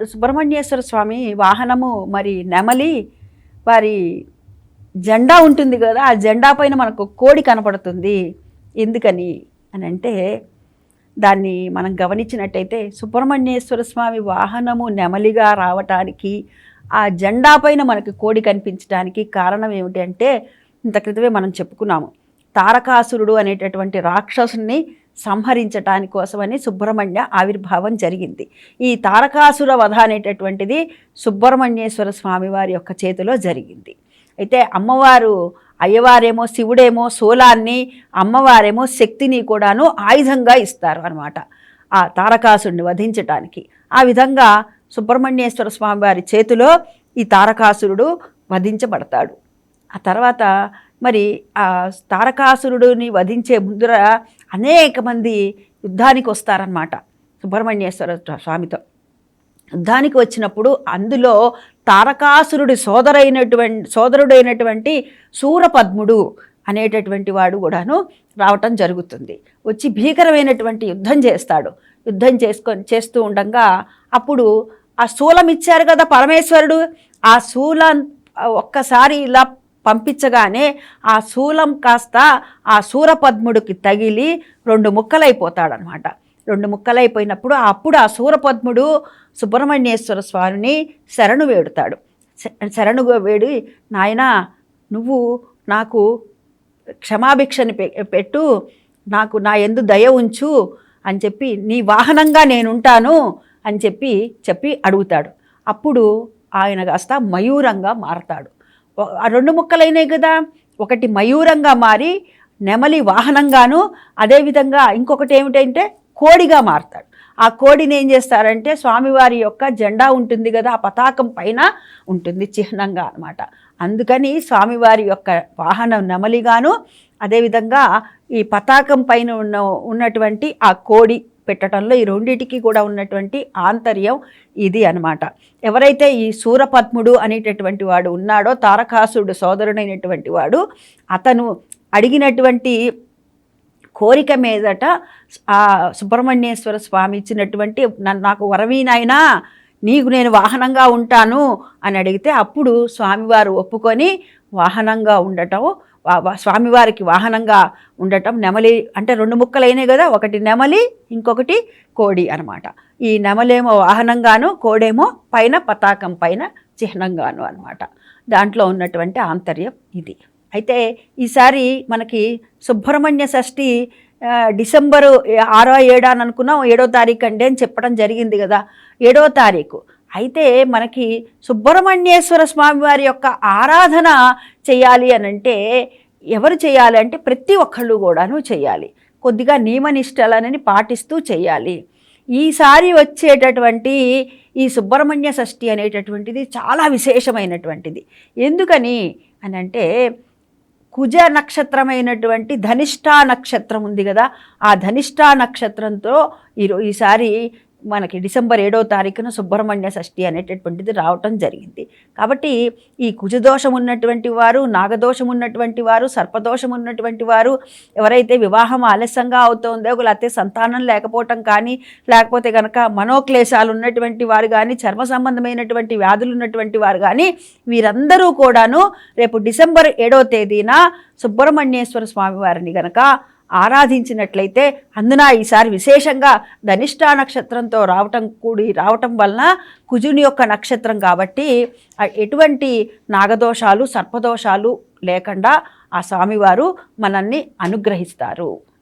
సుబ్రహ్మణ్యేశ్వర స్వామి వాహనము మరి నెమలి వారి జెండా ఉంటుంది కదా ఆ జెండా పైన మనకు కోడి కనపడుతుంది. ఎందుకని అని అంటే దాన్ని మనం గమనించినట్టయితే సుబ్రహ్మణ్యేశ్వర స్వామి వాహనము నెమలిగా రావటానికి ఆ జెండా పైన మనకు కోడి కనిపించడానికి కారణం ఏమిటి అంటే ఇంత క్రితమే మనం చెప్పుకున్నాము. తారకాసురుడు అనేటటువంటి రాక్షసుని సంహరించటాని కోసమని సుబ్రహ్మణ్య ఆవిర్భావం జరిగింది. ఈ తారకాసుర వధ అనేటటువంటిది సుబ్రహ్మణ్యేశ్వర స్వామివారి యొక్క చేతిలో జరిగింది. అయితే అమ్మవారు అయ్యవారేమో శివుడేమో శూలాన్ని అమ్మవారేమో శక్తిని కూడాను ఆయుధంగా ఇస్తారు అనమాట ఆ తారకాసుడిని వధించటానికి. ఆ విధంగా సుబ్రహ్మణ్యేశ్వర స్వామి వారి చేతిలో ఈ తారకాసురుడు వధించబడతాడు. ఆ తర్వాత మరి ఆ తారకాసురుడిని వధించే ముందర అనేక మంది యుద్ధానికి వస్తారనమాట సుబ్రహ్మణ్యేశ్వర స్వామితో. యుద్ధానికి వచ్చినప్పుడు అందులో తారకాసురుడి సోదరైనటువంటి సోదరుడైనటువంటి సూరపద్ముడు అనేటటువంటి వాడు కూడాను రావటం జరుగుతుంది. వచ్చి భీకరమైనటువంటి యుద్ధం చేస్తాడు. యుద్ధం చేసుకొని చేస్తూ ఉండగా అప్పుడు ఆ శూలం ఇచ్చారు కదా పరమేశ్వరుడు. ఆ శూలం ఒక్కసారి ఇలా పంపించగానే ఆ శూలం కాస్త ఆ సూరపద్ముడికి తగిలి రెండు ముక్కలైపోతాడనమాట. రెండు ముక్కలైపోయినప్పుడు అప్పుడు ఆ సూరపద్ముడు సుబ్రహ్మణ్యేశ్వర స్వామిని శరణు వేడుతాడు. శరణు వేడి నాయన నువ్వు నాకు క్షమాభిక్షని పెట్టు నాకు నా ఎందు దయ ఉంచు అని చెప్పి నీ వాహనంగా నేనుంటాను అని చెప్పి చెప్పి అడుగుతాడు. అప్పుడు ఆయన కాస్త మయూరంగా మారతాడు. రెండు ముక్కలైనాయి కదా. ఒకటి మయూరంగా మారి నెమలి వాహనంగాను అదేవిధంగా ఇంకొకటి ఏమిటంటే కోడిగా మారుతాడు. ఆ కోడిని ఏం చేస్తారంటే స్వామివారి యొక్క జెండా ఉంటుంది కదా ఆ పతాకం పైన ఉంటుంది చిహ్నంగా అనమాట అందుకని స్వామివారి యొక్క వాహనం నెమలిగాను అదేవిధంగా ఈ పతాకం పైన ఉన్న ఉన్నటువంటి ఆ కోడి పెట్టడంలో ఈ రెండింటికి కూడా ఉన్నటువంటి ఆంతర్యం ఇది అనమాట ఎవరైతే ఈ సూరపద్ముడు అనేటటువంటి వాడు ఉన్నాడో తారకాసుడు సోదరుడైనటువంటి వాడు అతను అడిగినటువంటి కోరిక మీదట ఆ సుబ్రహ్మణ్యేశ్వర స్వామి ఇచ్చినటువంటి నాకు వరవీనాయనా నీకు నేను వాహనంగా ఉంటాను అని అడిగితే అప్పుడు స్వామివారు ఒప్పుకొని వాహనంగా ఉండటం స్వామివారికి వాహనంగా ఉండటం నెమలి అంటే రెండు ముక్కలైనాయి కదా ఒకటి నెమలి ఇంకొకటి కోడి అనమాట ఈ నెమలేమో వాహనంగాను కోడేమో పైన పతాకం పైన చిహ్నంగాను అనమాట దాంట్లో ఉన్నటువంటి ఆంతర్యం ఇది. అయితే ఈసారి మనకి సుబ్రహ్మణ్య షష్ఠి డిసెంబరు ఆరో ఏడా అని అనుకున్నాం ఏడో తారీఖు అండి అని చెప్పడం జరిగింది కదా. ఏడో తారీఖు అయితే మనకి సుబ్రహ్మణ్యేశ్వర స్వామి వారి యొక్క ఆరాధన చేయాలి అని అంటే ఎవరు చేయాలి అంటే ప్రతి ఒక్కళ్ళు కూడాను చేయాలి. కొద్దిగా నియమనిష్టలనని పాటిస్తూ చేయాలి. ఈసారి వచ్చేటటువంటి ఈ సుబ్రహ్మణ్య షష్ఠి అనేటటువంటిది చాలా విశేషమైనటువంటిది. ఎందుకని అని అంటే కుజ నక్షత్రమైనటువంటి ధనిష్టా నక్షత్రం ఉంది కదా ఆ ధనిష్టా నక్షత్రంతో ఈరో ఈసారి మనకి డిసెంబర్ ఏడో తారీఖున సుబ్రహ్మణ్య షష్ఠి అనేటటువంటిది రావటం జరిగింది. కాబట్టి ఈ కుజదోషం ఉన్నటువంటి వారు నాగదోషం ఉన్నటువంటి వారు సర్పదోషం ఉన్నటువంటి వారు ఎవరైతే వివాహం ఆలస్యంగా అవుతుందో లేకపోతే సంతానం లేకపోవటం కానీ లేకపోతే కనుక మనోక్లేశాలు ఉన్నటువంటి వారు కానీ చర్మ సంబంధమైనటువంటి వ్యాధులు ఉన్నటువంటి వారు కానీ వీరందరూ కూడాను రేపు డిసెంబర్ ఏడో తేదీన సుబ్రహ్మణ్యేశ్వర స్వామి వారిని గనక ఆరాధించినట్లయితే అందున ఈసారి విశేషంగా ధనిష్టా నక్షత్రంతో రావటం కూడి రావటం వలన కుజుని యొక్క నక్షత్రం కాబట్టి ఎటువంటి నాగదోషాలు సర్పదోషాలు లేకుండా ఆ స్వామివారు మనల్ని అనుగ్రహిస్తారు.